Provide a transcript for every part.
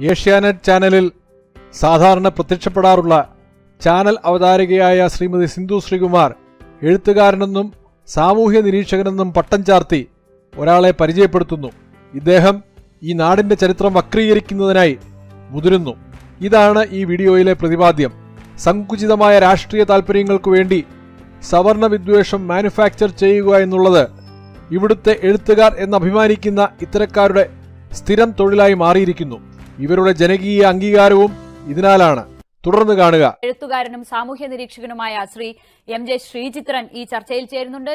ഏഷ്യാനെറ്റ് ചാനലിൽ സാധാരണ പ്രത്യക്ഷപ്പെടാറുള്ള ചാനൽ അവതാരകയായ ശ്രീമതി സിന്ധു ശ്രീകുമാർ എഴുത്തുകാരനെന്നും സാമൂഹ്യ നിരീക്ഷകനെന്നും പട്ടം ചാർത്തി ഒരാളെ പരിചയപ്പെടുത്തുന്നു. ഇദ്ദേഹം ഈ നാടിന്റെ ചരിത്രം വക്രീകരിക്കുന്നതിനായി മുതിരുന്നു. ഇതാണ് ഈ വീഡിയോയിലെ പ്രതിപാദ്യം. സങ്കുചിതമായ രാഷ്ട്രീയ താൽപ്പര്യങ്ങൾക്കു വേണ്ടി സവർണ വിദ്വേഷം മാനുഫാക്ചർ ചെയ്യുക എന്നുള്ളത് ഇവിടുത്തെ എഴുത്തുകാർ എന്നഭിമാനിക്കുന്ന ഇത്തരക്കാരുടെ സ്ഥിരം തൊഴിലായി മാറിയിരിക്കുന്നു. ഇവരുടെ ജനകീയ അംഗീകാരവും ഇതിനാലാണ്. തുടർന്ന് കാണുക. എഴുത്തുകാരനും സാമൂഹ്യ നിരീക്ഷകനുമായ ശ്രീ എം ജെ ശ്രീചിത്രൻ ഈ ചർച്ചയിൽ ചേരുന്നുണ്ട്.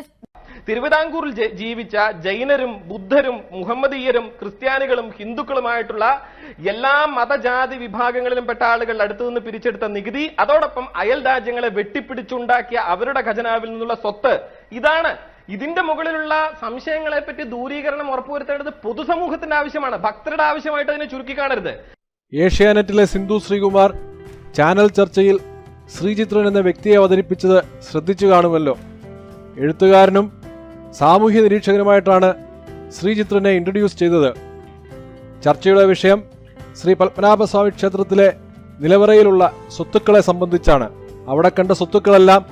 തിരുവിതാംകൂറിൽ ജീവിച്ച ജൈനരും ബുദ്ധരും മുഹമ്മദീയരും ക്രിസ്ത്യാനികളും ഹിന്ദുക്കളുമായിട്ടുള്ള എല്ലാ മതജാതി വിഭാഗങ്ങളിലും പെട്ട ആളുകൾ അടുത്തു നിന്ന് പിരിച്ചെടുത്ത നികുതി അതോടൊപ്പം അയൽ രാജ്യങ്ങളെ വെട്ടിപ്പിടിച്ചുണ്ടാക്കിയ അവരുടെ ഖജനാവിൽ നിന്നുള്ള സ്വത്ത്. ഇതാണ് ഇതിന്റെ മുകളിലുള്ള സംശയങ്ങളെ പറ്റി ദൂരീകരണം ഉറപ്പുവരുത്തേണ്ടത് പൊതുസമൂഹത്തിന്റെ ആവശ്യമാണ്. ഭക്തരുടെ ആവശ്യമായിട്ട് അതിനെ ചുരുക്കി കാണരുത്. ഏഷ്യാനെറ്റിലെ സിന്ധു ശ്രീകുമാർ ചാനൽ ചർച്ചയിൽ ശ്രീചിത്രൻ എന്ന വ്യക്തിയെ അവതരിപ്പിച്ചത് ശ്രദ്ധിച്ചു കാണുമല്ലോ. എഴുത്തുകാരനും സാമൂഹ്യ നിരീക്ഷകനുമായിട്ടാണ് ശ്രീചിത്രനെ ഇൻട്രൊഡ്യൂസ് ചെയ്തത്. ചർച്ചയുടെ വിഷയം ശ്രീ പത്മനാഭസ്വാമി ക്ഷേത്രത്തിലെ നിലവറയിലുള്ള സ്വത്തുക്കളെ സംബന്ധിച്ചാണ്. അവിടെ കണ്ട സ്വത്തുക്കളെല്ലാം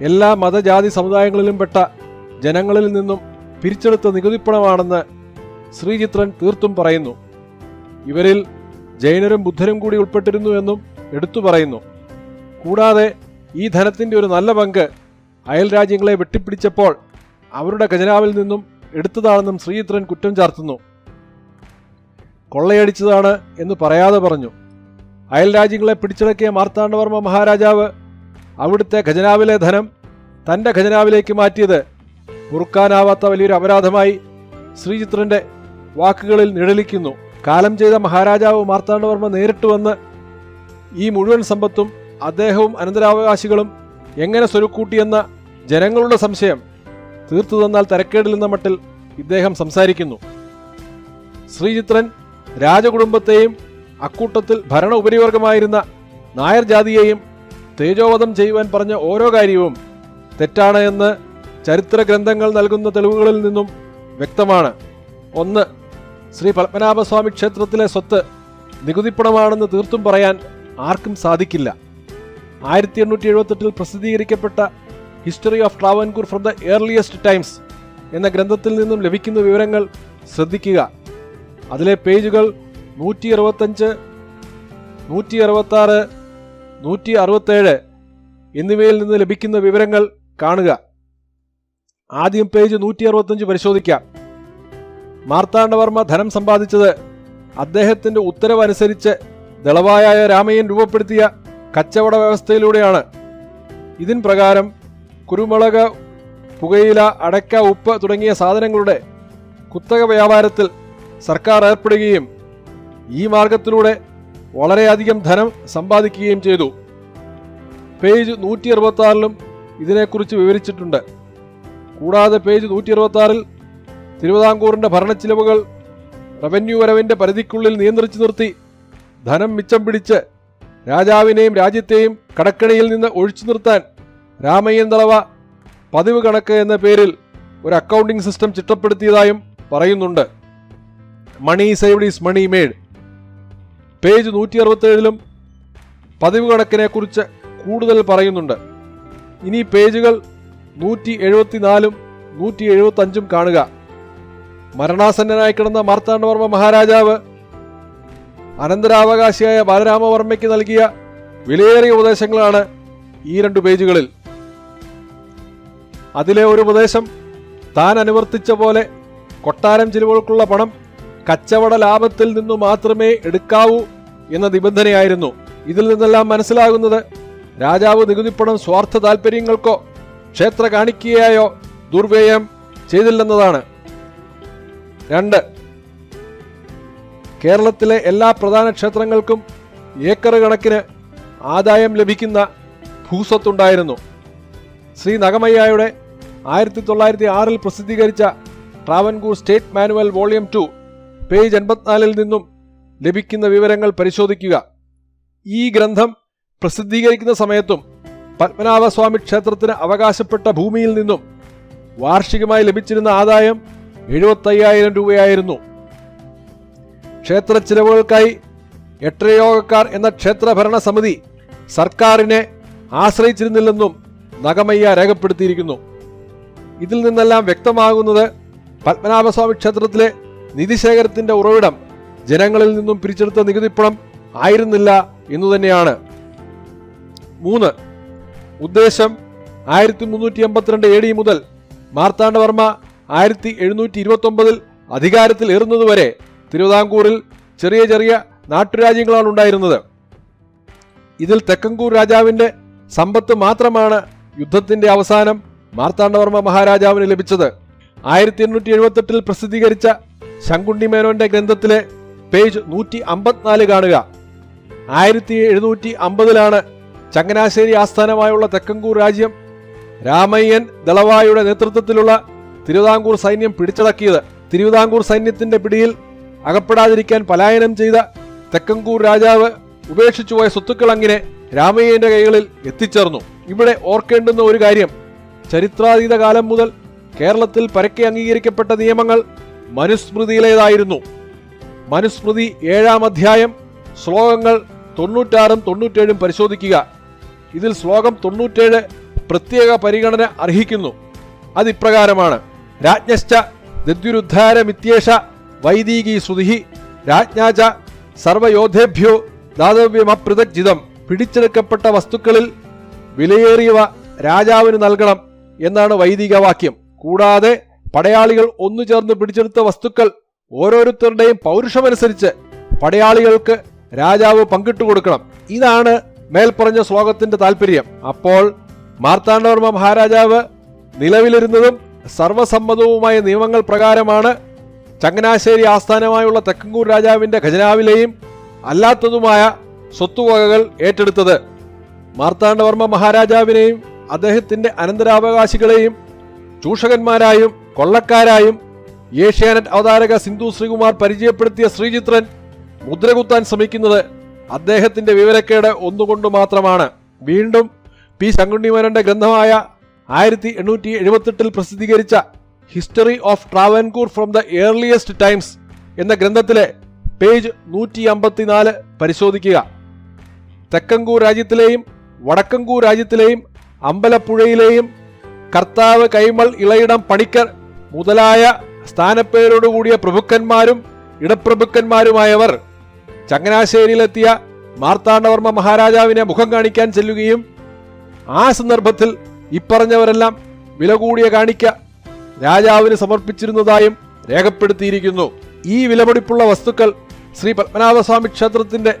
എല്ലാ മതജാതി സമുദായങ്ങളിലും പെട്ട ജനങ്ങളിൽ നിന്നും പിരിച്ചെടുത്ത നികുതിപ്പണമാണെന്ന് ശ്രീചിത്രൻ തീർത്തും പറയുന്നു. ഇവരിൽ ജൈനരും ബുദ്ധരും കൂടി ഉൾപ്പെട്ടിരുന്നു എന്നും എടുത്തു പറയുന്നു. കൂടാതെ ഈ ധനത്തിന്റെ ഒരു നല്ല പങ്ക് അയൽ രാജ്യങ്ങളെ വെട്ടിപ്പിടിച്ചപ്പോൾ അവരുടെ ഖജനാവിൽ നിന്നും എടുത്തതാണെന്നും ശ്രീചിത്രൻ കുറ്റം ചാർത്തുന്നു. കൊള്ളയടിച്ചതാണ് എന്ന് പറയാതെ പറഞ്ഞു. അയൽ രാജ്യങ്ങളെ പിടിച്ചടക്കിയ മാർത്താണ്ഡവർമ്മ മഹാരാജാവ് അവിടുത്തെ ഖജനാവിലെ ധനം തന്റെ ഖജനാവിലേക്ക് മാറ്റിയത് പൊറുക്കാനാവാത്ത വലിയൊരു അപരാധമായി ശ്രീചിത്രന്റെ വാക്കുകളിൽ നിഴലിക്കുന്നു. കാലം ചെയ്ത മഹാരാജാവ് മാർത്താണ്ഡവർമ്മ നേരിട്ട് വന്ന് ഈ മുഴുവൻ സമ്പത്തും അദ്ദേഹവും അനന്തരാവകാശികളും എങ്ങനെ സ്വരുക്കൂട്ടിയെന്ന ജനങ്ങളുടെ സംശയം തീർത്തു തന്നാൽ തരക്കേടില്ലെന്ന മട്ടിൽ ഇദ്ദേഹം സംസാരിക്കുന്നു. ശ്രീചിത്രൻ രാജകുടുംബത്തെയും അക്കൂട്ടത്തിൽ ഭരണ ഉപരിവർഗമായിരുന്ന നായർ ജാതിയെയും തേജോവധം ചെയ്യുവാൻ പറഞ്ഞ ഓരോ കാര്യവും തെറ്റാണ് എന്ന് ചരിത്ര ഗ്രന്ഥങ്ങൾ നൽകുന്ന തെളിവുകളിൽ നിന്നും വ്യക്തമാണ്. ഒന്ന് ശ്രീ പത്മനാഭസ്വാമി ക്ഷേത്രത്തിലെ സ്വത്ത് നികുതിപ്പണമാണെന്ന് തീർത്തും പറയാൻ ആർക്കും സാധിക്കില്ല. ആയിരത്തി എണ്ണൂറ്റി എഴുപത്തെട്ടിൽ പ്രസിദ്ധീകരിക്കപ്പെട്ട history of Travancore from the earliest times എന്ന ഗ്രന്ഥത്തിൽ നിന്നും ലഭിക്കുന്ന വിവരങ്ങൾ ശ്രദ്ധിക്കുക. അതിലെ പേജുകൾ നൂറ്റി അറുപത്തഞ്ച് നൂറ്റി അറുപത്താറ് നൂറ്റി അറുപത്തേഴ് എന്നിവയിൽ നിന്ന് ലഭിക്കുന്ന വിവരങ്ങൾ കാണുക. ആദ്യം പേജ് നൂറ്റി അറുപത്തഞ്ച് പരിശോധിക്കാം മാർത്താണ്ഡവർമ്മ ധനം സമ്പാദിച്ചത് അദ്ദേഹത്തിന്റെ ഉത്തരവനുസരിച്ച് ദളവായായ രാമയ്യൻ രൂപപ്പെടുത്തിയ കച്ചവട വ്യവസ്ഥയിലൂടെയാണ്. ഇതിൻ പ്രകാരം കുരുമുളക് പുകയില അടക്ക ഉപ്പ് തുടങ്ങിയ സാധനങ്ങളുടെ കുത്തക വ്യാപാരത്തിൽ സർക്കാർ ഏർപ്പെടുകയും ഈ മാർഗത്തിലൂടെ വളരെയധികം ധനം സമ്പാദിക്കുകയും ചെയ്തു. പേജ് നൂറ്റി അറുപത്തി ഇതിനെക്കുറിച്ച് വിവരിച്ചിട്ടുണ്ട്. കൂടാതെ പേജ് നൂറ്റി ഇരുപത്തി ആറിൽ തിരുവിതാംകൂറിന്റെ ഭരണച്ചിലവുകൾ റവന്യൂ വരവിന്റെ പരിധിക്കുള്ളിൽ നിയന്ത്രിച്ചു നിർത്തി ധനം മിച്ചം പിടിച്ച് രാജാവിനെയും രാജ്യത്തെയും കടക്കണിയിൽ നിന്ന് ഒഴിച്ചു നിർത്താൻ രാമയ്യൻ തളവ പതിവ് കണക്ക് എന്ന പേരിൽ ഒരു അക്കൗണ്ടിംഗ് സിസ്റ്റം ചിട്ടപ്പെടുത്തിയതായും പറയുന്നുണ്ട്. Money saved is money made page നൂറ്റി അറുപത്തേഴിലും പതിവ് കണക്കിനെ കുറിച്ച് കൂടുതൽ പറയുന്നുണ്ട്. ഇനി പേജുകൾ നൂറ്റി എഴുപത്തിനാലും നൂറ്റി എഴുപത്തി അഞ്ചും കാണുക. മരണാസന്നനായി കിടന്ന മാർത്താണ്ഡവർമ്മ മഹാരാജാവ് അനന്തരാവകാശിയായ ബാലരാമവർമ്മയ്ക്ക് നൽകിയ വിലയേറിയ ഉപദേശങ്ങളാണ് ഈ രണ്ടു പേജുകളിൽ. അതിലെ ഒരു ഉപദേശം താൻ അനുവർത്തിച്ച പോലെ കൊട്ടാരം ചിലവുകൾക്കുള്ള പണം കച്ചവട ലാഭത്തിൽ നിന്നു മാത്രമേ എടുക്കാവൂ എന്ന നിബന്ധനയായിരുന്നു. ഇതിൽ നിന്നെല്ലാം മനസ്സിലാകുന്നത് രാജാവ് നികുതിപ്പണം സ്വാർത്ഥ താൽപ്പര്യങ്ങൾക്കോ ക്ഷേത്ര കാണിക്കുകയോ ദുർവ്യയം ചെയ്തില്ലെന്നതാണ്. രണ്ട്. കേരളത്തിലെ എല്ലാ പ്രധാന ക്ഷേത്രങ്ങൾക്കും ഏക്കർ കണക്കിന് ആദായം ലഭിക്കുന്ന ഭൂസ്വത്തുണ്ടായിരുന്നു. ശ്രീ നഗമയ്യായുടെ ആയിരത്തി തൊള്ളായിരത്തി ആറിൽ പ്രസിദ്ധീകരിച്ച Travancore state manual volume two page എൺപത്തിനാലിൽ നിന്നും ലഭിക്കുന്ന വിവരങ്ങൾ പരിശോധിക്കുക. ഈ ഗ്രന്ഥം പ്രസിദ്ധീകരിക്കുന്ന സമയത്തും പത്മനാഭസ്വാമി ക്ഷേത്രത്തിന് അവകാശപ്പെട്ട ഭൂമിയിൽ നിന്നും വാർഷികമായി ലഭിച്ചിരുന്ന ആദായം എഴുപത്തയ്യായിരം രൂപയായിരുന്നു. ക്ഷേത്ര ചിലവുകൾക്കായി എട്ടരയോഗക്കാർ എന്ന ക്ഷേത്രഭരണ സമിതി സർക്കാരിനെ ആശ്രയിച്ചിരുന്നില്ലെന്നും നഗമയ്യ രേഖപ്പെടുത്തിയിരിക്കുന്നു. ഇതിൽ നിന്നെല്ലാം വ്യക്തമാകുന്നത് പത്മനാഭസ്വാമി ക്ഷേത്രത്തിലെ നിധിശേഖരത്തിന്റെ ഉറവിടം ജനങ്ങളിൽ നിന്നും പിരിച്ചെടുത്ത നികുതിപ്പണം ആയിരുന്നില്ല എന്നു തന്നെയാണ് മൂന്ന് ഉദ്ദേശം ആയിരത്തി മുന്നൂറ്റി എൺപത്തിരണ്ട് എ ഡി മുതൽ മാർത്താണ്ഡവർമ്മ ആയിരത്തി എഴുന്നൂറ്റി ഇരുപത്തി ഒമ്പതിൽ അധികാരത്തിൽ ഏറുന്നതുവരെ തിരുവിതാംകൂറിൽ ചെറിയ ചെറിയ നാട്ടുരാജ്യങ്ങളാണ് ഉണ്ടായിരുന്നത്. ഇതിൽ തെക്കങ്കൂർ രാജാവിന്റെ സമ്പത്ത് മാത്രമാണ് യുദ്ധത്തിന്റെ അവസാനം മാർത്താണ്ഡവർമ്മ മഹാരാജാവിന് ലഭിച്ചത്. ആയിരത്തി എണ്ണൂറ്റി എഴുപത്തെട്ടിൽ പ്രസിദ്ധീകരിച്ച ശങ്കുണ്ണി മേനോന്റെ ഗ്രന്ഥത്തിലെ പേജ് നൂറ്റി അമ്പത്തിനാല് കാണുക. ആയിരത്തി എഴുന്നൂറ്റി അമ്പതിലാണ് ചങ്ങനാശ്ശേരി ആസ്ഥാനമായുള്ള തെക്കങ്കൂർ രാജ്യം രാമയ്യൻ ദളവായുടെ നേതൃത്വത്തിലുള്ള തിരുവിതാംകൂർ സൈന്യം പിടിച്ചടക്കിയത്. തിരുവിതാംകൂർ സൈന്യത്തിന്റെ പിടിയിൽ അകപ്പെടാതിരിക്കാൻ പലായനം ചെയ്ത തെക്കങ്കൂർ രാജാവ് ഉപേക്ഷിച്ചുപോയ സ്വത്തുക്കൾ അങ്ങനെ രാമയ്യന്റെ കൈകളിൽ എത്തിച്ചേർന്നു. ഇവിടെ ഓർക്കേണ്ടുന്ന ഒരു കാര്യം ചരിത്രാതീത കാലം മുതൽ കേരളത്തിൽ പരക്കെ അംഗീകരിക്കപ്പെട്ട നിയമങ്ങൾ മനുസ്മൃതിയിലേതായിരുന്നു. മനുസ്മൃതി ഏഴാം അധ്യായം ശ്ലോകങ്ങൾ തൊണ്ണൂറ്റാറും തൊണ്ണൂറ്റേഴും പരിശോധിക്കുക. ഇതിൽ ശ്ലോകം തൊണ്ണൂറ്റേഴ് പ്രത്യേക പരിഗണന അർഹിക്കുന്നു. അതിപ്രകാരമാണ്. രാജ്ഞശ്ച ദദ്യുരുദ്ധാരമിത്യേഷ വൈദീകി ശ്രുതി രാജ്ഞാച സർവയോധേഭ്യോ ദാതവ്യമപ്രതജിതം പിടിച്ചെടുക്കപ്പെട്ട വസ്തുക്കളിൽ വിലയേറിയവ രാജാവിന് നൽകണം എന്നാണ് വൈദിക വാക്യം കൂടാതെ പടയാളികൾ ഒന്നു ചേർന്ന് പിടിച്ചെടുത്ത വസ്തുക്കൾ ഓരോരുത്തരുടെയും പൗരുഷമനുസരിച്ച് പടയാളികൾക്ക് രാജാവ് പങ്കിട്ടു കൊടുക്കണം ഇതാണ് മേൽപ്പറഞ്ഞ ശ്ലോകത്തിന്റെ താല്പര്യം അപ്പോൾ മാർത്താണ്ഡവർമ്മ മഹാരാജാവ് നിലവിലിരുന്നതും സർവസമ്മതവുമായ നിയമങ്ങൾ പ്രകാരമാണ് ചങ്ങനാശ്ശേരി ആസ്ഥാനമായുള്ള തെക്കങ്കൂർ രാജാവിന്റെ ഖജനാവിലെയും അല്ലാത്തതുമായ സ്വത്തുവകകൾ ഏറ്റെടുത്തത്. മാർത്താണ്ഡവർമ്മ മഹാരാജാവിനെയും അദ്ദേഹത്തിന്റെ അനന്തരാവകാശികളെയും ചൂഷകന്മാരായും കൊള്ളക്കാരായും ഏഷ്യാനെറ്റ് അവതാരക സിന്ധു ശ്രീകുമാർ പരിചയപ്പെടുത്തിയ ശ്രീചിത്രൻ മുദ്രകുത്താൻ ശ്രമിക്കുന്നത് അദ്ദേഹത്തിന്റെ വിവരക്കേട് ഒന്നുകൊണ്ട് മാത്രമാണ്. വീണ്ടും പി ശങ്കുണ്ണിമേനന്റെ ഗ്രന്ഥമായ ആയിരത്തി എണ്ണൂറ്റി എഴുപത്തെട്ടിൽ പ്രസിദ്ധീകരിച്ച history of Travancore from the earliest times എന്ന ഗ്രന്ഥത്തിലെ പേജ് നൂറ്റി അമ്പത്തിനാല് പരിശോധിക്കുക. തെക്കങ്കൂർ രാജ്യത്തിലെയും വടക്കങ്കൂർ രാജ്യത്തിലെയും അമ്പലപ്പുഴയിലെയും കർത്താവ് കൈമൾ ഇളയിടം പണിക്കർ മുതലായ സ്ഥാനപ്പേരോടുകൂടിയ പ്രഭുക്കന്മാരും ഇടപ്രഭുക്കന്മാരുമായവർ ചങ്ങനാശ്ശേരിയിലെത്തിയ മാർത്താണ്ഡവർമ്മ മഹാരാജാവിനെ മുഖം കാണിക്കാൻ ചെല്ലുകയും ആ സന്ദർഭത്തിൽ ഇപ്പറഞ്ഞവരെല്ലാം വില കൂടിയ കാണിക്ക രാജാവിന് സമർപ്പിച്ചിരുന്നതായും രേഖപ്പെടുത്തിയിരിക്കുന്നു. ഈ വിലപിടിപ്പുള്ള വസ്തുക്കൾ ശ്രീ പത്മനാഭസ്വാമി ക്ഷേത്രത്തിന്റെ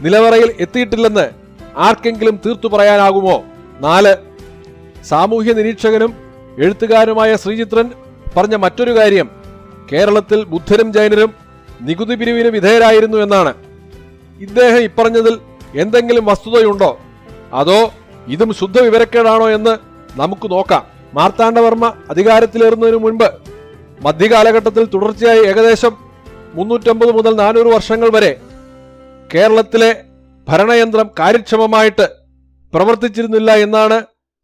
നിലവറയിൽ എത്തിയിട്ടില്ലെന്ന് ആർക്കെങ്കിലും തീർത്തു പറയാനാകുമോ? നാല് സാമൂഹ്യ നിരീക്ഷകനും എഴുത്തുകാരനുമായ ശ്രീചിത്രൻ പറഞ്ഞ മറ്റൊരു കാര്യം കേരളത്തിൽ ബുദ്ധരും ജൈനരും നികുതി പിരിവിന് വിധേയരായിരുന്നു എന്നാണ്. ഇദ്ദേഹം ഇപ്പറഞ്ഞതിൽ എന്തെങ്കിലും വസ്തുതയുണ്ടോ? അതോ ഇതും ശുദ്ധ വിവരക്കേടാണോ എന്ന് നമുക്ക് നോക്കാം. മാർത്താണ്ഡവർമ്മ അധികാരത്തിലേറുന്നതിന് മുൻപ് മധ്യകാലഘട്ടത്തിൽ തുടർച്ചയായി ഏകദേശം മുന്നൂറ്റമ്പത് മുതൽ നാനൂറ് വർഷങ്ങൾ വരെ കേരളത്തിലെ ഭരണയന്ത്രം കാര്യക്ഷമമായിട്ട് പ്രവർത്തിച്ചിരുന്നില്ല എന്നാണ്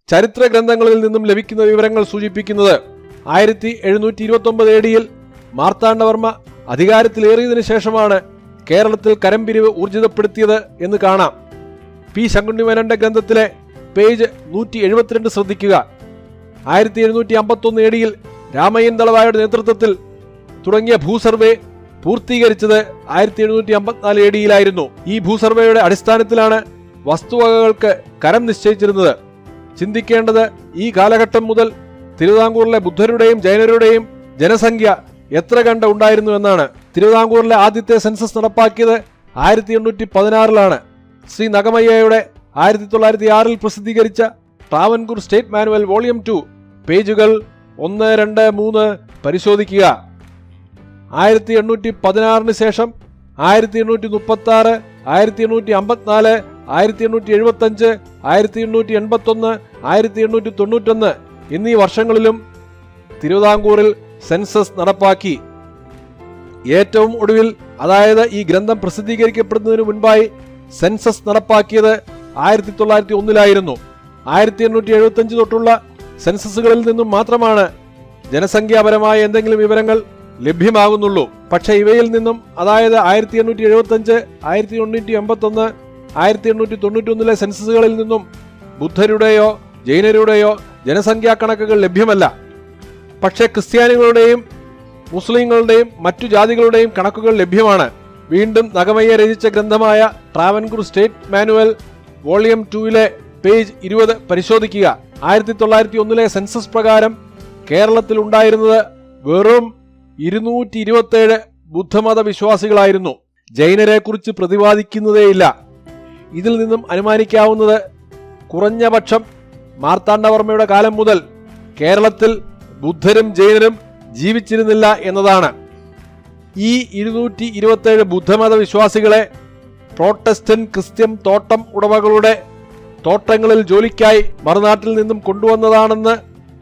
ചരിത്ര ഗ്രന്ഥങ്ങളിൽ നിന്നും ലഭിക്കുന്ന വിവരങ്ങൾ സൂചിപ്പിക്കുന്നത്. ആയിരത്തി എഴുന്നൂറ്റി ഇരുപത്തി ഒമ്പത് എ ഡിയിൽ മാർത്താണ്ഡവർമ്മ അധികാരത്തിലേറിയതിനു ശേഷമാണ് കേരളത്തിൽ കരംപിരിവ് ഊർജിതപ്പെടുത്തിയത് എന്ന് കാണാം. പി ശങ്കുണ്ണിമേനന്റെ ഗ്രന്ഥത്തിലെ പേജ് നൂറ്റി എഴുപത്തിരണ്ട് ശ്രദ്ധിക്കുക. ആയിരത്തി എഴുന്നൂറ്റി അമ്പത്തൊന്ന് എ ഡിയിൽ രാമയ്യൻ ദളവായുടെ നേതൃത്വത്തിൽ തുടങ്ങിയ ഭൂസർവേ പൂർത്തീകരിച്ചത് ആയിരത്തി എഴുന്നൂറ്റി അമ്പത്തിനാല് ഏടിയിലായിരുന്നു ഈ ഭൂസർവേയുടെ അടിസ്ഥാനത്തിലാണ് വസ്തുവകകൾക്ക് കരം നിശ്ചയിച്ചിരുന്നത്. ചിന്തിക്കേണ്ടത് ഈ കാലഘട്ടം മുതൽ തിരുവിതാംകൂറിലെ ബുദ്ധരുടെയും ജൈനരുടെയും ജനസംഖ്യ എത്ര കണ്ട ഉണ്ടായിരുന്നു എന്നാണ്. തിരുവിതാംകൂറിലെ ആദ്യത്തെ സെൻസസ് നടപ്പാക്കിയത് ആയിരത്തി എണ്ണൂറ്റി പതിനാറിലാണ് ശ്രീ നഗമയ്യയുടെ ആയിരത്തി തൊള്ളായിരത്തി ആറിൽ പ്രസിദ്ധീകരിച്ച Travancore state manual volume two പേജുകൾ ഒന്ന് രണ്ട് മൂന്ന് പരിശോധിക്കുക. ആയിരത്തി എണ്ണൂറ്റി പതിനാറിന് ശേഷം ആയിരത്തി എണ്ണൂറ്റി മുപ്പത്തി ആറ് ആയിരത്തി എണ്ണൂറ്റി അമ്പത്തിനാല് ആയിരത്തി എണ്ണൂറ്റി എഴുപത്തി അഞ്ച് ആയിരത്തി എണ്ണൂറ്റി എൺപത്തി ഒന്ന് ആയിരത്തി എണ്ണൂറ്റി തൊണ്ണൂറ്റൊന്ന് എന്നീ വർഷങ്ങളിലും തിരുവിതാംകൂറിൽ സെൻസസ് നടപ്പാക്കി. ഏറ്റവും ഒടുവിൽ അതായത് ഈ ഗ്രന്ഥം പ്രസിദ്ധീകരിക്കപ്പെടുന്നതിന് മുൻപായി സെൻസസ് നടപ്പാക്കിയത് ആയിരത്തി തൊള്ളായിരത്തി ഒന്നിലായിരുന്നു ആയിരത്തി എണ്ണൂറ്റി എഴുപത്തി അഞ്ച് തൊട്ടുള്ള സെൻസസുകളിൽ നിന്നും മാത്രമാണ് ജനസംഖ്യാപരമായ എന്തെങ്കിലും വിവരങ്ങൾ ലഭ്യമാകുന്നുള്ളൂ. പക്ഷേ ഇവയിൽ നിന്നും അതായത് ആയിരത്തി എണ്ണൂറ്റി എഴുപത്തി അഞ്ച് ആയിരത്തി എണ്ണൂറ്റി എൺപത്തി ഒന്ന് ആയിരത്തി എണ്ണൂറ്റി തൊണ്ണൂറ്റി ഒന്നിലെ സെൻസസുകളിൽ നിന്നും ബുദ്ധരുടെയോ ജൈനരുടെയോ ജനസംഖ്യാ കണക്കുകൾ ലഭ്യമല്ല. പക്ഷേ ക്രിസ്ത്യാനികളുടെയും മുസ്ലിങ്ങളുടെയും മറ്റു ജാതികളുടെയും കണക്കുകൾ ലഭ്യമാണ്. വീണ്ടും നഗമയ്യ രചിച്ച ഗ്രന്ഥമായ ട്രാവൻകൂർ സ്റ്റേറ്റ് മാനുവൽ വോളിയം ടൂയിലെ പേജ് ഇരുപത് പരിശോധിക്കുക. ആയിരത്തി തൊള്ളായിരത്തി ഒന്നിലെ സെൻസസ് പ്രകാരം കേരളത്തിൽ ഉണ്ടായിരുന്നത് വെറും ഇരുന്നൂറ്റി ഇരുപത്തേഴ് ബുദ്ധമത വിശ്വാസികളായിരുന്നു. ജൈനരെക്കുറിച്ച് പ്രതിപാദിക്കുന്നതേയില്ല. ഇതിൽ നിന്നും അനുമാനിക്കാവുന്നത് കുറഞ്ഞപക്ഷം മാർത്താണ്ഡവർമ്മയുടെ കാലം മുതൽ കേരളത്തിൽ ബുദ്ധരും ജൈനരും ജീവിച്ചിരുന്നില്ല എന്നതാണ്. ഈ ഇരുന്നൂറ്റി ഇരുപത്തേഴ് ബുദ്ധമത വിശ്വാസികളെ പ്രോട്ടസ്റ്റന്റ് ക്രിസ്ത്യൻ തോട്ടം ഉടമകളുടെ തോട്ടങ്ങളിൽ ജോലിക്കായി മറുനാട്ടിൽ നിന്നും കൊണ്ടുവന്നതാണെന്ന്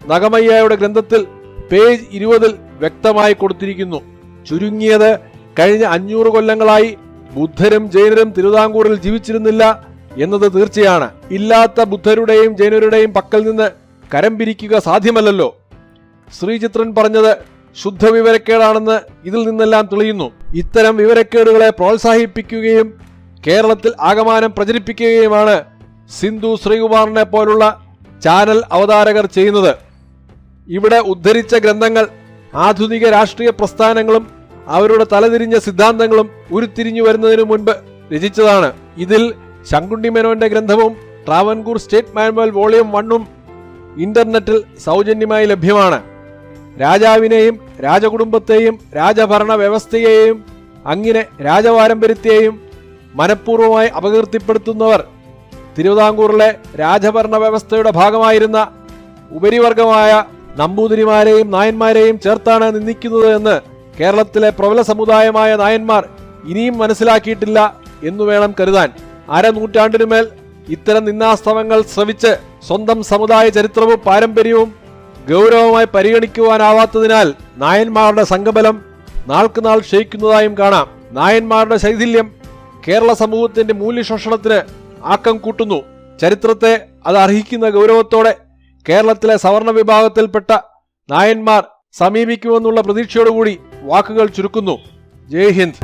നഗമയ്യയുടെ ഗ്രന്ഥത്തിൽ പേജ് ഇരുപതിൽ വ്യക്തമായി കൊടുത്തിരിക്കുന്നു. ചുരുങ്ങിയത് കഴിഞ്ഞ അഞ്ഞൂറ് കൊല്ലങ്ങളായി ബുദ്ധരും ജൈനരും തിരുവിതാംകൂറിൽ ജീവിച്ചിരുന്നില്ല എന്നത് തീർച്ചയാണ്. ഇല്ലാത്ത ബുദ്ധരുടെയും ജൈനരുടെയും പക്കൽ നിന്ന് കരം പിരിക്കുക സാധ്യമല്ലല്ലോ. ശ്രീചിത്രൻ പറഞ്ഞത് ശുദ്ധ വിവരക്കേടാണെന്ന് ഇതിൽ നിന്നെല്ലാം തെളിയുന്നു. ഇത്തരം വിവരക്കേടുകളെ പ്രോത്സാഹിപ്പിക്കുകയും കേരളത്തിൽ ആകമാനം പ്രചരിപ്പിക്കുകയുമാണ് സിന്ധു ശ്രീകുമാറിനെ പോലുള്ള ചാനൽ അവതാരകർ ചെയ്യുന്നത്. ഇവിടെ ഉദ്ധരിച്ച ഗ്രന്ഥങ്ങൾ ആധുനിക രാഷ്ട്രീയ പ്രസ്ഥാനങ്ങളും അവരുടെ തലതിരിഞ്ഞ സിദ്ധാന്തങ്ങളും ഉരുത്തിരിഞ്ഞു വരുന്നതിനു മുൻപ് രചിച്ചതാണ്. ഇതിൽ ശങ്കുണ്ടി മേനോന്റെ ഗ്രന്ഥവും ട്രാവൻകൂർ സ്റ്റേറ്റ് മാനുവൽ വോളിയം വണ്ണും ഇന്റർനെറ്റിൽ സൗജന്യമായി ലഭ്യമാണ്. രാജാവിനെയും രാജകുടുംബത്തെയും രാജഭരണ വ്യവസ്ഥയെയും അങ്ങനെ രാജപാരമ്പര്യത്തെയും മനഃപൂർവമായി അപകീർത്തിപ്പെടുത്തുന്നവർ തിരുവിതാംകൂറിലെ രാജഭരണ വ്യവസ്ഥയുടെ ഭാഗമായിരുന്ന ഉപരിവർഗമായ നമ്പൂതിരിമാരെയും നായന്മാരെയും ചേർത്താണ് നിന്ദിക്കുന്നത് എന്ന് കേരളത്തിലെ പ്രബല സമുദായമായ നായന്മാർ ഇനിയും മനസ്സിലാക്കിയിട്ടില്ല എന്നു വേണം കരുതാൻ. അരനൂറ്റാണ്ടിനുമേൽ ഇത്തരം നിന്നാസ്തവങ്ങൾ ശ്രവിച്ച് സ്വന്തം സമുദായ ചരിത്രവും പാരമ്പര്യവും ഗൗരവമായി പരിഗണിക്കുവാനാവാത്തതിനാൽ നായന്മാരുടെ സംഘബലം നാൾക്കുനാൾ ക്ഷയിക്കുന്നതായും കാണാം. നായന്മാരുടെ ശൈഥില്യം കേരള സമൂഹത്തിന്റെ മൂല്യശോഷണത്തിന് ആക്കം കൂട്ടുന്നു. ചരിത്രത്തെ അത് അർഹിക്കുന്ന ഗൗരവത്തോടെ കേരളത്തിലെ സവർണ വിഭാഗത്തിൽപ്പെട്ട നായന്മാർ സമീപിക്കുമെന്നുള്ള പ്രതീക്ഷയോടുകൂടി വാക്കുകൾ ചുരുക്കുന്നു. ജയ് ഹിന്ദ്.